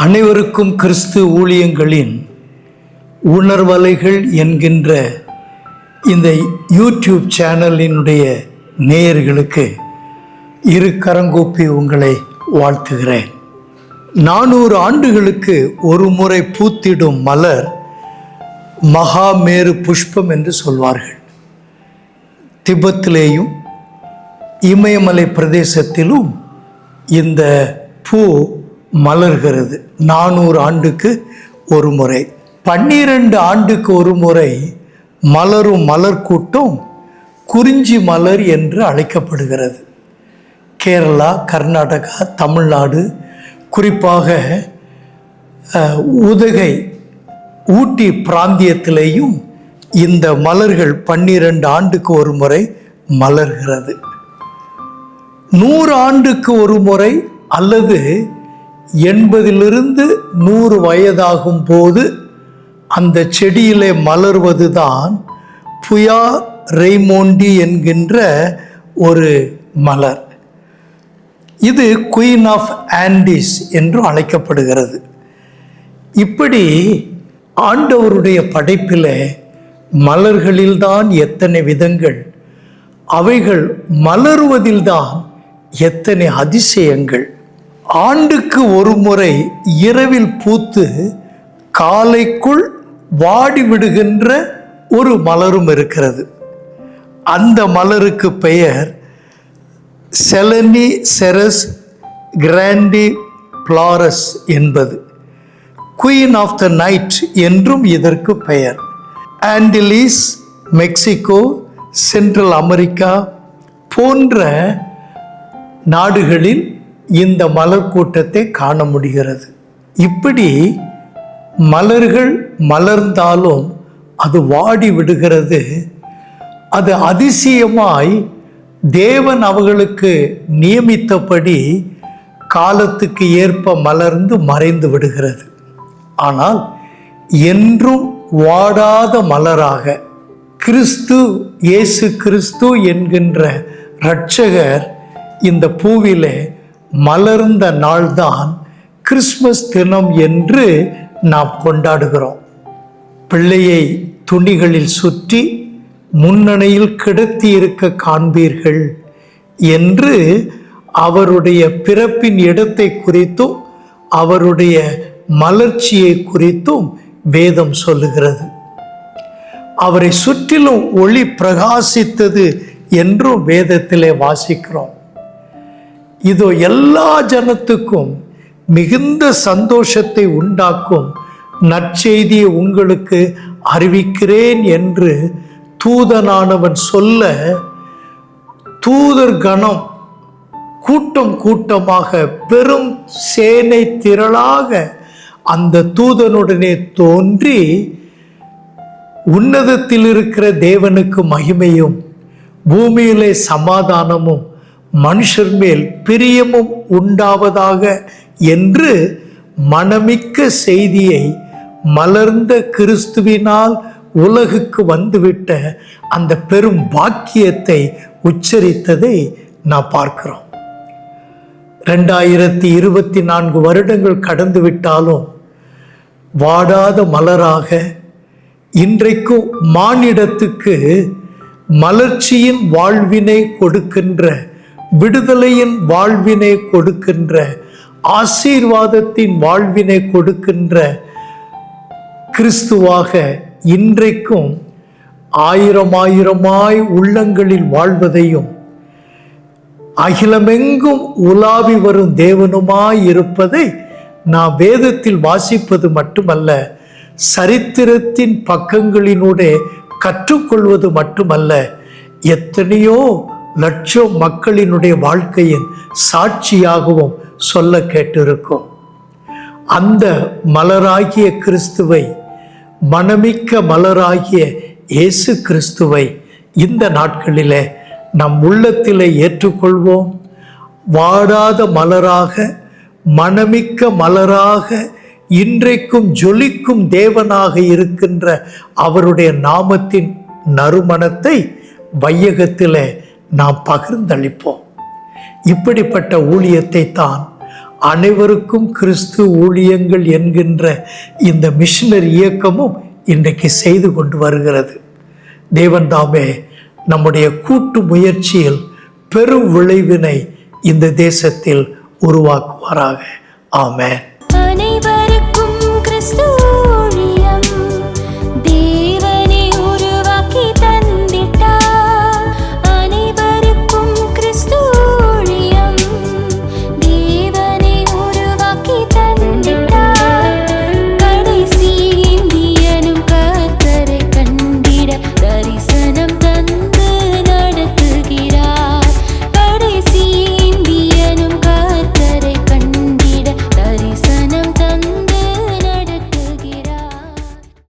அனைவருக்கும் கிறிஸ்து ஊழியங்களின் உணர்வலைகள் என்கின்ற இந்த யூடியூப் சேனலினுடைய நேயர்களுக்கு இரு கரங்கூப்பி உங்களை வாழ்த்துகிறேன். நானூறு ஆண்டுகளுக்கு ஒரு முறை பூத்திடும் மலர் மகாமேரு புஷ்பம் என்று சொல்வார்கள். திபத்திலேயும் இமயமலை பிரதேசத்திலும் இந்த பூ மலர்கிறது. நானூறு ஆண்டுக்கு ஒரு முறை. பன்னிரண்டு ஆண்டுக்கு ஒரு முறை மலரும் மலர் கூட்டம் குறிஞ்சி மலர் என்று அழைக்கப்படுகிறது. கேரளா கர்நாடகா தமிழ்நாடு குறிப்பாக உதகை ஊட்டி பிராந்தியத்திலேயும் இந்த மலர்கள் பன்னிரண்டு ஆண்டுக்கு ஒரு முறை மலர்கிறது. நூறு ஆண்டுக்கு ஒரு முறை அல்லது எண்பதிலிருந்து நூறு வயதாகும் போது அந்த செடியிலே மலர்வது தான் புயா ரெய்மோண்டி என்கின்ற ஒரு மலர். இது குயின் ஆஃப் ஆண்டிஸ் என்று அழைக்கப்படுகிறது. இப்படி ஆண்டவருடைய படைப்பில் மலர்களில்தான் எத்தனை விதங்கள் அவைகள் மலருவதில்தான் எத்தனை அதிசயங்கள். ஆண்டுக்கு ஒரு முறை இரவில் பூத்து காலைக்குள் வாடிவிடுகின்ற ஒரு மலரும் இருக்கிறது. அந்த மலருக்கு பெயர் செலனி செரஸ் கிராண்டி பிளாரஸ் என்பது. குயின் ஆஃப் த நைட் என்றும் இதற்கு பெயர். ஆண்டிலீஸ் மெக்சிகோ சென்ட்ரல் அமெரிக்கா போன்ற நாடுகளில் இந்த மலர் கூட்டத்தை காண முடிகிறது. இப்படி மலர்கள் மலர்ந்தாலும் அது வாடி விடுகிறது. அது அதிசயமாய் தேவன் அவர்களுக்கு நியமித்தபடி காலத்துக்கு ஏற்ப மலர்ந்து மறைந்து விடுகிறது. ஆனால் என்றும் வாடாத மலராக கிறிஸ்து இயேசு கிறிஸ்து என்கின்ற இரட்சகர் இந்த பூவிலே மலர்ந்த நாள்தான் கிறிஸ்மஸ் தினம் என்று நாம் கொண்டாடுகிறோம். பிள்ளையை துணிகளில் சுற்றி முன்னணியில் கிடத்தி இருக்க காண்பீர்கள் என்று அவருடைய பிறப்பின் இடத்தை குறித்தும் அவருடைய மலர்ச்சியை குறித்தும் வேதம் சொல்லுகிறது. அவரை சுற்றிலும் ஒளி பிரகாசித்தது என்றும் வேதத்திலே வாசிக்கிறோம். இதோ எல்லா ஜனத்துக்கும் மிகுந்த சந்தோஷத்தை உண்டாக்கும் நற்செய்தியை உங்களுக்கு அறிவிக்கிறேன் என்று தூதனானவன் சொல்ல தூதர் கணம் கூட்டம் கூட்டமாக பெரும் சேனை திரளாக அந்த தூதனுடனே தோன்றி உன்னதத்தில் இருக்கிற தேவனுக்கு மகிமையும் பூமியிலே சமாதானமும் மனுஷர் மேல் பிரியமும் உண்டாவதாக என்று மனமிக்க செய்தியை மலர்ந்த கிறிஸ்துவினால் உலகுக்கு வந்துவிட்ட அந்த பெரும் பாக்கியத்தை உச்சரித்ததை நாம் பார்க்கிறோம். ரெண்டாயிரத்தி இருபத்தி நான்கு வருடங்கள் கடந்து விட்டாலும் வாடாத மலராக இன்றைக்கும் மானிடத்துக்கு மலர்ச்சியின் வாழ்வினை கொடுக்கின்ற விடுதலையின் வாழ்வினை கொடுக்கின்ற ஆசீர்வாதத்தின் வாழ்வினை கொடுக்கின்ற கிறிஸ்துவாக இன்றைக்கும் ஆயிரம் ஆயிரமாய் உள்ளங்களில் வாழ்வதையும் அகிலமெங்கும் உலாவி வரும் தேவனுமாய் இருப்பதை நாம் வேதத்தில் வாசிப்பது மட்டுமல்ல சரித்திரத்தின் பக்கங்களினூடே கற்றுக்கொள்வது மட்டுமல்ல எத்தனையோ லட்சம் மக்களினுடைய வாழ்க்கையின் சாட்சியாகவும் சொல்ல கேட்டிருக்கும். அந்த மலராகிய கிறிஸ்துவை மனமிக்க மலராகிய இயேசு கிறிஸ்துவை இந்த நாட்களிலே நம் உள்ளத்திலே ஏற்றுக்கொள்வோம். வாடாத மலராக மனமிக்க மலராக இன்றைக்கும் ஜொலிக்கும் தேவனாக இருக்கின்ற அவருடைய நாமத்தின் நறுமணத்தை வையகத்திலே நாம் பகிர்ந்தளிப்போம். இப்படிப்பட்ட ஊழியத்தை தான் அனைவருக்கும் கிறிஸ்து ஊழியங்கள் என்கின்ற இந்த மிஷினரி இயக்கமும் இன்றைக்கு செய்து கொண்டு வருகிறது. தேவன் தாமே நம்முடைய கூட்டு முயற்சியில் பெரும் விளைவினை இந்த தேசத்தில் உருவாக்குவாராக. ஆமேன்.